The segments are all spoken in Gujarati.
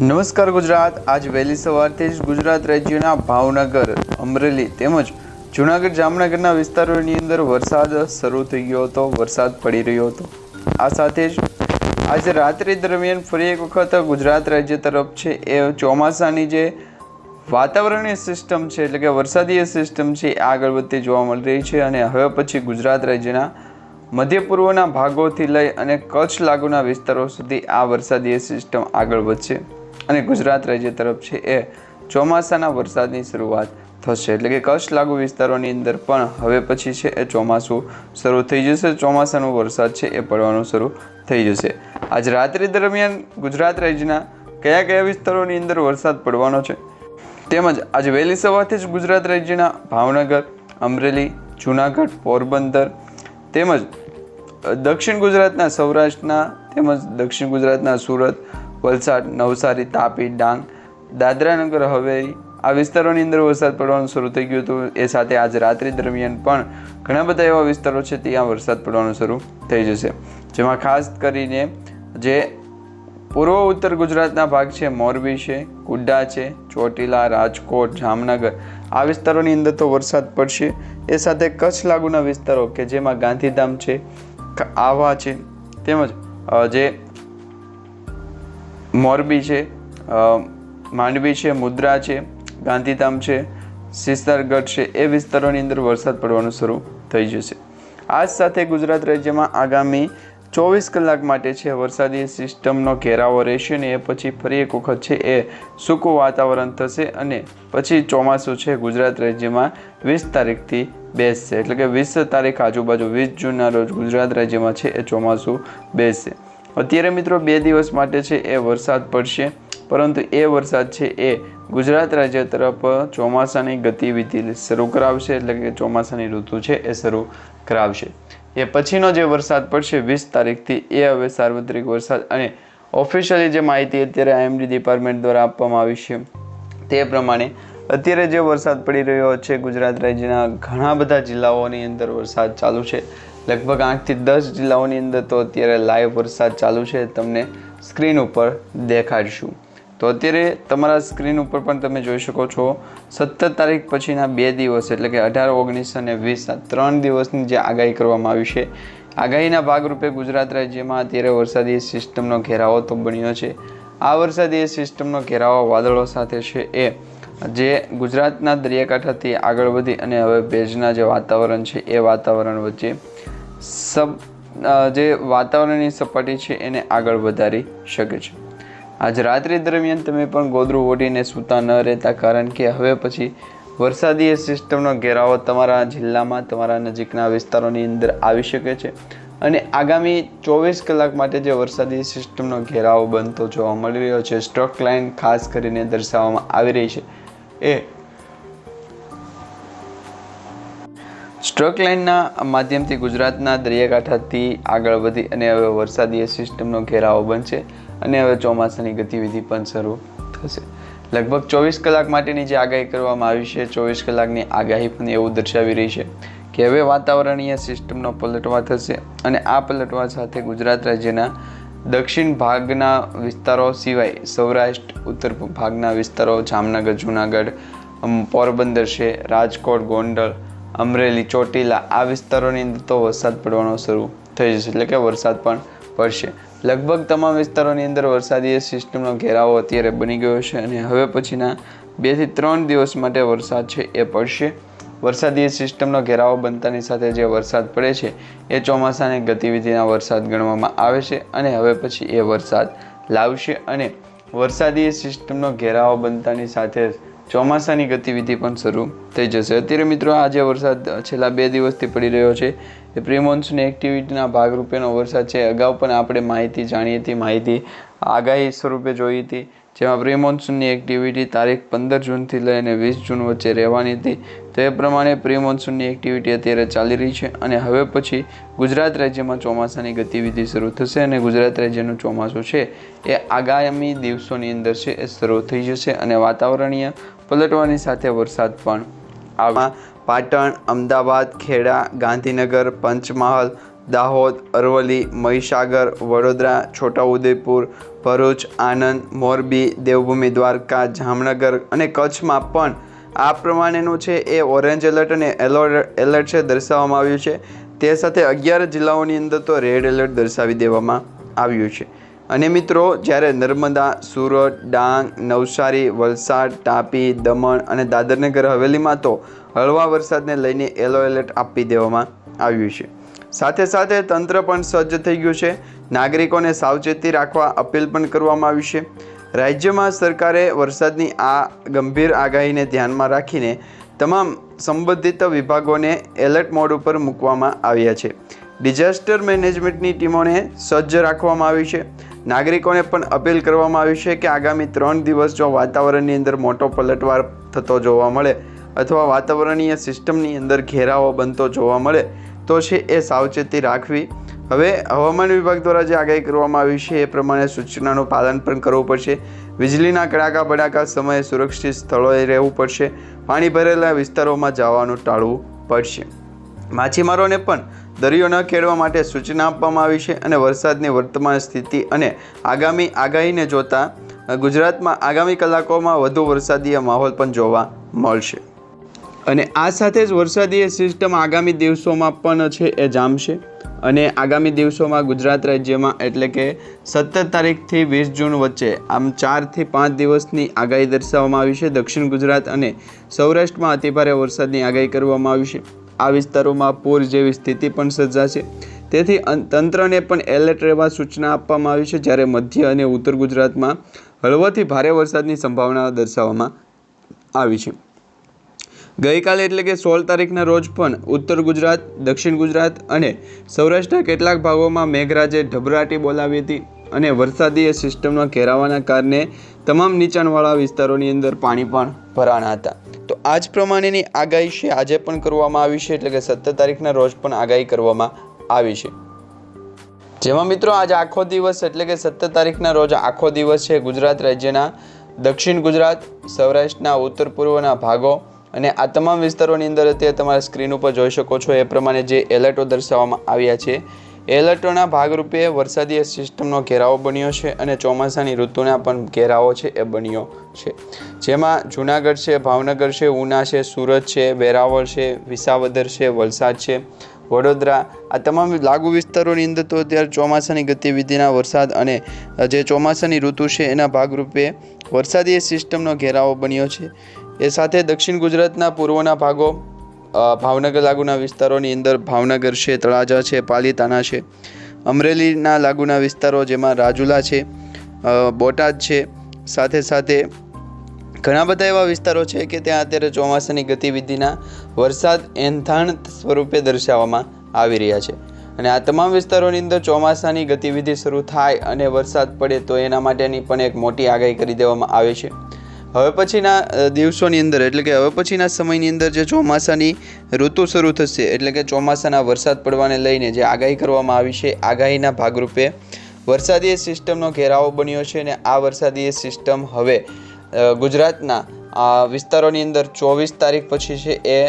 નમસ્કાર ગુજરાત. આજ વહેલી સવારથી જ ગુજરાત રાજ્યના ભાવનગર, અમરેલી તેમજ જૂનાગઢ જામનગરના વિસ્તારોની અંદર વરસાદ શરૂ થઈ ગયો હતો, વરસાદ પડી રહ્યો હતો. આ સાથે જ આજે રાત્રિ દરમિયાન ફરી એક વખત ગુજરાત રાજ્ય તરફ છે. એ ચોમાસાની જે વાતાવરણીય સિસ્ટમ છે, એટલે કે વરસાદીય સિસ્ટમ છે, એ આગળ વધતી જોવા મળી રહી છે અને હવે પછી ગુજરાત રાજ્યના મધ્ય પૂર્વના ભાગોથી લઈ અને કચ્છ લાગુના વિસ્તારો સુધી આ વરસાદીય સિસ્ટમ આગળ વધશે. અને ગુજરાત રાજ્ય તરફ છે એ ચોમાસાના વરસાદની શરૂઆત થશે. એટલે કે કચ્છ લાગુ વિસ્તારોની અંદર પણ હવે પછી છે એ ચોમાસું શરૂ થઈ જશે. ચોમાસાનો વરસાદ છે એ પડવાનું શરૂ થઈ જશે. આજ રાત્રિ દરમિયાન ગુજરાત રાજ્યના કયા કયા વિસ્તારોની અંદર વરસાદ પડવાનો છે? તેમજ આજે વહેલી સવારથી જ ગુજરાત રાજ્યના ભાવનગર, અમરેલી, જૂનાગઢ, પોરબંદર તેમજ દક્ષિણ ગુજરાતના સૌરાષ્ટ્રના તેમજ દક્ષિણ ગુજરાતના સુરત વલસાડ, નવસારી, તાપી, ડાંગ, દાદરાનગર હવેલી આ વિસ્તારોની અંદર વરસાદ પડવાનું શરૂ થઈ ગયું હતું. એ સાથે આજ રાત્રિ દરમિયાન પણ ઘણા બધા એવા વિસ્તારો છે ત્યાં વરસાદ પડવાનું શરૂ થઈ જશે. જેમાં ખાસ કરીને જે પૂર્વ ઉત્તર ગુજરાતના ભાગ છે, મોરબી છે, કુડા છે, ચોટીલા, રાજકોટ, જામનગર, આ વિસ્તારોની અંદર તો વરસાદ પડશે. એ સાથે કચ્છ લાગુના વિસ્તારો કે જેમાં ગાંધીધામ છે આવા છે, તેમજ જે મોરબી છે માંડવી છે, મુદ્રા છે, ગાંધીધામ છે સિસ્તારગઢ છે, એ વિસ્તારોની અંદર વરસાદ પડવાનું શરૂ થઈ જશે. આ જ સાથે ગુજરાત રાજ્યમાં આગામી ચોવીસ કલાક માટે છે વરસાદી સિસ્ટમનો ઘેરાવો રહેશે ને એ પછી ફરી એક વખત છે એ સૂકું વાતાવરણ થશે અને પછી ચોમાસું છે ગુજરાત રાજ્યમાં વીસ તારીખથી બેસશે. એટલે કે વીસ તારીખ આજુબાજુ, વીસ જૂનના રોજ ગુજરાત રાજ્યમાં છે એ ચોમાસું બેસશે. અત્યારે મિત્રો બે દિવસ માટે છે એ વરસાદ પડશે, પરંતુ એ વરસાદ છે એ ગુજરાત રાજ્ય તરફ ચોમાસાની ગતિવિધિ શરૂ કરાવશે, એટલે કે ચોમાસાની ઋતુ છે એ શરૂ કરાવશે. એ પછીનો જે વરસાદ પડશે, વીસ તારીખથી એ હવે સાર્વત્રિક વરસાદ અને ઓફિશિયલી જે માહિતી અત્યારે આઈએમડી ડિપાર્ટમેન્ટ દ્વારા આપવામાં આવી છે, તે પ્રમાણે અત્યારે જે વરસાદ પડી રહ્યો છે ગુજરાત રાજ્યના ઘણા બધા જિલ્લાઓની અંદર વરસાદ ચાલુ છે. લગભગ આઠથી દસ જિલ્લાઓની અંદર તો અત્યારે લાઈવ વરસાદ ચાલુ છે, તમને સ્ક્રીન ઉપર દેખાડશું. તો અત્યારે તમારા સ્ક્રીન ઉપર પણ તમે જોઈ શકો છો, સત્તર તારીખ પછીના બે દિવસ, એટલે કે અઢાર, ઓગણીસ અને વીસના ત્રણ દિવસની જે આગાહી કરવામાં આવી છે. આગાહીના ભાગરૂપે ગુજરાત રાજ્યમાં અત્યારે વરસાદી સિસ્ટમનો ઘેરાવો તો બન્યો છે. આ વરસાદી સિસ્ટમનો ઘેરાવો વાદળો સાથે છે એ જે ગુજરાતના દરિયાકાંઠાથી આગળ વધી અને હવે ભેજના જે વાતાવરણ છે એ વાતાવરણ વચ્ચે સબ જે વાતાવરણની સપાટી છે એને આગળ વધારી શકે છે. આજ રાત્રિ દરમિયાન તમે પણ ગોદરું ઓઢીને સૂતા ન રહેતા, કારણ કે હવે પછી વરસાદી સિસ્ટમનો ઘેરાવો તમારા જિલ્લામાં, તમારા નજીકના વિસ્તારોની અંદર આવી શકે છે. અને આગામી ચોવીસ કલાક માટે જે વરસાદી સિસ્ટમનો ઘેરાવો બનતો જોવા મળી રહ્યો છે, સ્ટ્રોક લાઇન ખાસ કરીને દર્શાવવામાં આવી રહી છે. એ સ્ટ્રોક લાઇનના માધ્યમથી ગુજરાતના દરિયાકાંઠાથી આગળ વધી અને હવે વરસાદીય સિસ્ટમનો ઘેરાવો બનશે અને હવે ચોમાસાની ગતિવિધિ પણ શરૂ થશે. લગભગ ચોવીસ કલાક માટેની જે આગાહી કરવામાં આવી છે, ચોવીસ કલાકની આગાહી પણ એવું દર્શાવી રહી છે કે હવે વાતાવરણીય સિસ્ટમનો પલટવા થશે અને આ પલટવા સાથે ગુજરાત રાજ્યના દક્ષિણ ભાગના વિસ્તારો સિવાય સૌરાષ્ટ્ર, ઉત્તર ભાગના વિસ્તારો, જામનગર, જૂનાગઢ પોરબંદર છે, રાજકોટ, ગોંડલ અમરેલી, ચોટીલા આ વિસ્તારોની અંદર તો વરસાદ પડવાનો શરૂ થઈ જશે, એટલે કે વરસાદ પણ પડશે. લગભગ તમામ વિસ્તારોની અંદર વરસાદી સિસ્ટમનો ઘેરાવો અત્યારે બની ગયો છે અને હવે પછીના બેથી ત્રણ દિવસ માટે વરસાદ છે એ પડશે. વરસાદી સિસ્ટમનો ઘેરાવો બનતાની સાથે જે વરસાદ પડે છે, એ ચોમાસાની ગતિવિધિના વરસાદ ગણવામાં આવે છે અને હવે પછી એ વરસાદ લાવશે અને વરસાદી સિસ્ટમનો ઘેરાવો બનતાની સાથે ચોમાસાની ગતિવિધિ પણ શરૂ થઈ જશે. અત્યારે મિત્રો આજે વરસાદ છેલ્લા બે દિવસથી પડી રહ્યો છે. એ પ્રી મોન્સૂન એક્ટિવિટીના ભાગરૂપેનો વરસાદ છે. અગાઉ પણ આપણે માહિતી જાણી હતી. માહિતી આગાહી સ્વરૂપે જોઈ હતી. જેમાં પ્રી મોન્સૂનની એક્ટિવિટી તારીખ પંદર જૂનથી લઈને વીસ જૂન વચ્ચે રહેવાની હતી. તો પ્રમાણે પ્રી મોન્સૂનની એક્ટિવિટી અત્યારે ચાલી રહી છે અને હવે પછી ગુજરાત રાજ્યમાં ચોમાસાની ગતિવિધિ શરૂ થશે અને ગુજરાત રાજ્યનું ચોમાસું છે એ આગામી દિવસોની અંદર છે એ શરૂ થઈ જશે અને વાતાવરણીય પલટવાની સાથે વરસાદ પણ આવા પાટણ, અમદાવાદ, ખેડા, ગાંધીનગર, પંચમહાલ દાહોદ, અરવલ્લી, મહીસાગર, વડોદરા, છોટાઉદેપુર, ભરૂચ, આણંદ, મોરબી, દેવભૂમિ, દ્વારકા, જામનગર અને કચ્છમાં પણ આ પ્રમાણેનું છે એ ઓરેન્જ એલર્ટ અને એલો એલર્ટ છે દર્શાવવામાં આવ્યું છે. તે સાથે અગિયાર જિલ્લાઓની અંદર તો રેડ એલર્ટ દર્શાવી દેવામાં આવ્યું છે. અને મિત્રો, જ્યારે નર્મદા, સુરત, ડાંગ, નવસારી, વલસાડ, તાપી, દમણ અને દાદરનગર હવેલીમાં તો હળવા વરસાદને લઈને યલો એલર્ટ આપી દેવામાં આવ્યું છે. સાથે સાથે તંત્ર પણ સજ્જ થઈ ગયું છે. નાગરિકોને સાવચેતી રાખવા અપીલ પણ કરવામાં આવી છે. રાજ્યમાં સરકારે વરસાદની આ ગંભીર આગાહીને ધ્યાનમાં રાખીને તમામ સંબંધિત વિભાગોને એલર્ટ મોડ ઉપર મૂકવામાં આવ્યા છે. ડિઝાસ્ટર મેનેજમેન્ટની ટીમોને સજ્જ રાખવામાં આવી છે. નાગરિકોને પણ અપીલ કરવામાં આવી છે કે આગામી ત્રણ દિવસ જો વાતાવરણની અંદર મોટો પલટવાર થતો જોવા મળે અથવા વાતાવરણીય સિસ્ટમની અંદર ઘેરાવો બનતો જોવા મળે તો છે એ સાવચેતી રાખવી. હવે હવામાન વિભાગ દ્વારા જે આગાહી કરવામાં આવી છે, એ પ્રમાણે સૂચનાનું પાલન પણ કરવું પડશે. વીજળીના કડાકા બડાકા સમયે સુરક્ષિત સ્થળોએ રહેવું પડશે. પાણી ભરેલા વિસ્તારોમાં જવાનું ટાળવું પડશે. માછીમારોને પણ દરિયો ન ખેડવા માટે સૂચના આપવામાં આવી છે અને વરસાદની વર્તમાન સ્થિતિ અને આગામી આગાહીને જોતા ગુજરાતમાં આગામી કલાકોમાં વધુ વરસાદીય માહોલ પણ જોવા મળશે. અને આ સાથે જ વરસાદીય સિસ્ટમ આગામી દિવસોમાં પણ છે એ જામશે. અને આગામી દિવસોમાં ગુજરાત રાજ્યમાં એટલે કે સત્તર તારીખથી વીસ જૂન વચ્ચે આમ ચારથી પાંચ દિવસની આગાહી દર્શાવવામાં આવી છે. દક્ષિણ ગુજરાત અને સૌરાષ્ટ્રમાં અતિભારે વરસાદની આગાહી કરવામાં આવી છે. આ વિસ્તારોમાં પૂર જેવી સ્થિતિ પણ સર્જાશે. તેથી તંત્રને પણ એલર્ટ રહેવા સૂચના આપવામાં આવી છે. જ્યારે મધ્ય અને ઉત્તર ગુજરાતમાં હળવાથી ભારે વરસાદની સંભાવના દર્શાવવામાં આવી છે. ગઈકાલે એટલે કે સોળ તારીખના રોજ પણ ઉત્તર ગુજરાત, દક્ષિણ ગુજરાત અને સૌરાષ્ટ્રના કેટલાક ભાગોમાં મેઘરાજે ઢબરાટી બોલાવી હતી અને વરસાદીય સિસ્ટમના ઘેરાવાના કારણે તમામ નીચાણવાળા વિસ્તારોની અંદર પાણી પણ ભરાણા હતા. તો આ જ પ્રમાણેની આગાહી છે. આજે પણ કરવામાં આવી છે એટલે કે સત્તર તારીખના રોજ પણ આગાહી કરવામાં આવી છે. જેમાં મિત્રો આજે આખો દિવસ એટલે કે સત્તર તારીખના રોજ આખો દિવસ છે ગુજરાત રાજ્યના દક્ષિણ ગુજરાત, સૌરાષ્ટ્રના ઉત્તર પૂર્વના ભાગો અને આ તમામ વિસ્તારોની અંદર અત્યારે તમારા સ્ક્રીન ઉપર જોઈ શકો છો. એ પ્રમાણે જે એલર્ટો દર્શાવવામાં આવ્યા છે, એલર્ટોના ભાગરૂપે વરસાદીય સિસ્ટમનો ઘેરાવો બન્યો છે અને ચોમાસાની ઋતુના પણ ઘેરાવો છે એ બન્યો છે. જેમાં જુનાગઢ છે, ભાવનગર છે, ઉના છે, સુરત છે, વેરાવળ છે, વિસાવદર છે, વલસાડ છે, વડોદરા. આ તમામ લાગુ વિસ્તારોની અંદર તો અત્યારે ચોમાસાની ગતિવિધિના વરસાદ અને જે ચોમાસાની ઋતુ છે એના ભાગરૂપે વરસાદી સિસ્ટમનો ઘેરાવો બન્યો છે. એ સાથે દક્ષિણ ગુજરાતના પૂર્વના ભાગો ભાવનગર લાગુના વિસ્તારોની અંદર ભાવનગર છે, તળાજા છે પાલીતાણા છે, અમરેલીના લાગુના વિસ્તારો જેમાં રાજુલા છે બોટાદ છે, સાથે સાથે ઘણા બધા એવા વિસ્તારો છે કે ત્યાં અત્યારે ચોમાસાની ગતિવિધિના વરસાદ એંધાણ સ્વરૂપે દર્શાવવામાં આવી રહ્યા છે. અને આ તમામ વિસ્તારોની અંદર ચોમાસાની ગતિવિધિ શરૂ થાય અને વરસાદ પડે તો એના માટેની પણ એક મોટી આગાહી કરી દેવામાં આવે છે. હવે પછીના દિવસોની અંદર, એટલે કે હવે પછીના સમયની અંદર જે ચોમાસાની ઋતુ શરૂ થશે, એટલે કે ચોમાસાના વરસાદ પડવાને લઈને જે આગાહી કરવામાં આવી છે, આગાહીના ભાગરૂપે વરસાદીય સિસ્ટમનો ઘેરાવો બન્યો છે અને આ વરસાદીય સિસ્ટમ હવે ગુજરાતના વિસ્તારોની અંદર ચોવીસ તારીખ પછી છે એ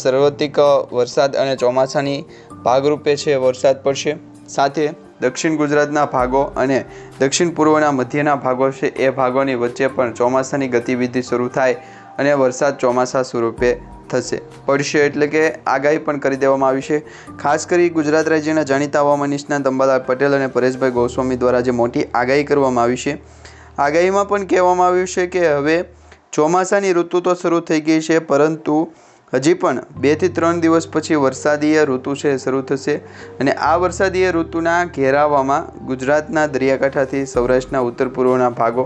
સર્વાધિક વરસાદ અને ચોમાસાની ભાગરૂપે છે વરસાદ પડશે. સાથે દક્ષિણ ગુજરાતના ભાગો અને દક્ષિણ પૂર્વના મધ્યના ભાગો છે. એ ભાગોની વચ્ચે પણ ચોમાસાની ગતિવિધિ શરૂ થાય અને વરસાદ ચોમાસા સ્વરૂપે થશે. પડશે એટલે કે આગાહી પણ કરી દેવામાં આવી છે. ખાસ કરી ગુજરાત રાજ્યના જાણીતા હવામાન નિષ્ણાત અંબાલાલ પટેલ અને પરેશભાઈ ગોસ્વામી દ્વારા જે મોટી આગાહી કરવામાં આવી છે. આગાહીમાં પણ કહેવામાં આવ્યું છે કે હવે ચોમાસાની ઋતુ તો શરૂ થઈ ગઈ છે, પરંતુ હજી પણ બેથી ત્રણ દિવસ પછી વરસાદીય ઋતુ છે, શરૂ થશે અને આ વરસાદીય ઋતુના ઘેરાવામાં ગુજરાતના દરિયાકાંઠાથી સૌરાષ્ટ્રના ઉત્તર પૂર્વના ભાગો,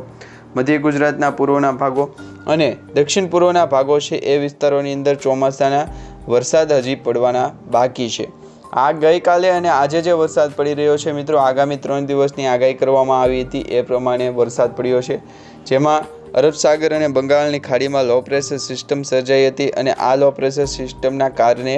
મધ્ય ગુજરાતના પૂર્વના ભાગો અને દક્ષિણ પૂર્વના ભાગો છે એ વિસ્તારોની અંદર ચોમાસાના વરસાદ હજી પડવાના બાકી છે. આ ગઈકાલે અને આજે જે વરસાદ પડી રહ્યો છે મિત્રો, આગામી ત્રણ દિવસની આગાહી કરવામાં આવી હતી એ પ્રમાણે વરસાદ પડ્યો છે. જેમાં અરબ સાગર અને બંગાળની ખાડીમાં લો પ્રેશર સિસ્ટમ સર્જાઈ હતી અને આ લો પ્રેશર સિસ્ટમના કારણે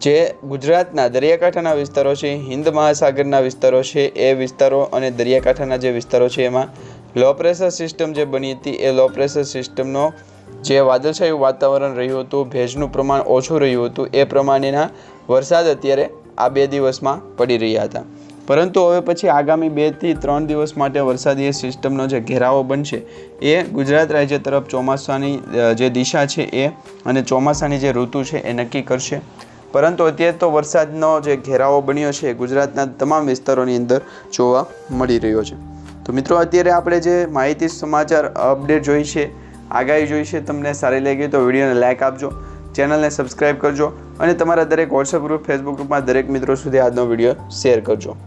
જે ગુજરાતના દરિયાકાંઠાના વિસ્તારો છે, હિન્દ મહાસાગરના વિસ્તારો છે, એ વિસ્તારો અને દરિયાકાંઠાના જે વિસ્તારો છે, એમાં લો પ્રેશર સિસ્ટમ જે બની હતી, એ લો પ્રેશર સિસ્ટમનો જે વાદળછાયું વાતાવરણ રહ્યું હતું, ભેજનું પ્રમાણ ઓછું રહ્યું હતું, એ પ્રમાણેના વરસાદ અત્યારે આ બે દિવસમાં પડી રહ્યા હતા. પરંતુ હવે પછી આગામી બેથી ત્રણ દિવસ માટે વરસાદી સિસ્ટમનો જે ઘેરાવો બનશે એ ગુજરાત રાજ્ય તરફ ચોમાસાની જે દિશા છે એ અને ચોમાસાની જે ઋતુ છે એ નક્કી કરશે. પરંતુ અત્યારે તો વરસાદનો જે ઘેરાવો બન્યો છે ગુજરાતના તમામ વિસ્તારોની અંદર જોવા મળી રહ્યો છે. તો મિત્રો અત્યારે આપણે જે માહિતી સમાચાર અપડેટ જોઈ છે, આગાહી જોઈ છે તમને સારી લાગી તો વિડીયોને લાઇક આપજો, ચેનલને સબસ્ક્રાઇબ કરજો અને તમારા દરેક વોટ્સઅપ ગ્રુપ ફેસબુક ગ્રુપમાં દરેક મિત્રો સુધી આજનો વીડિયો શેર કરજો.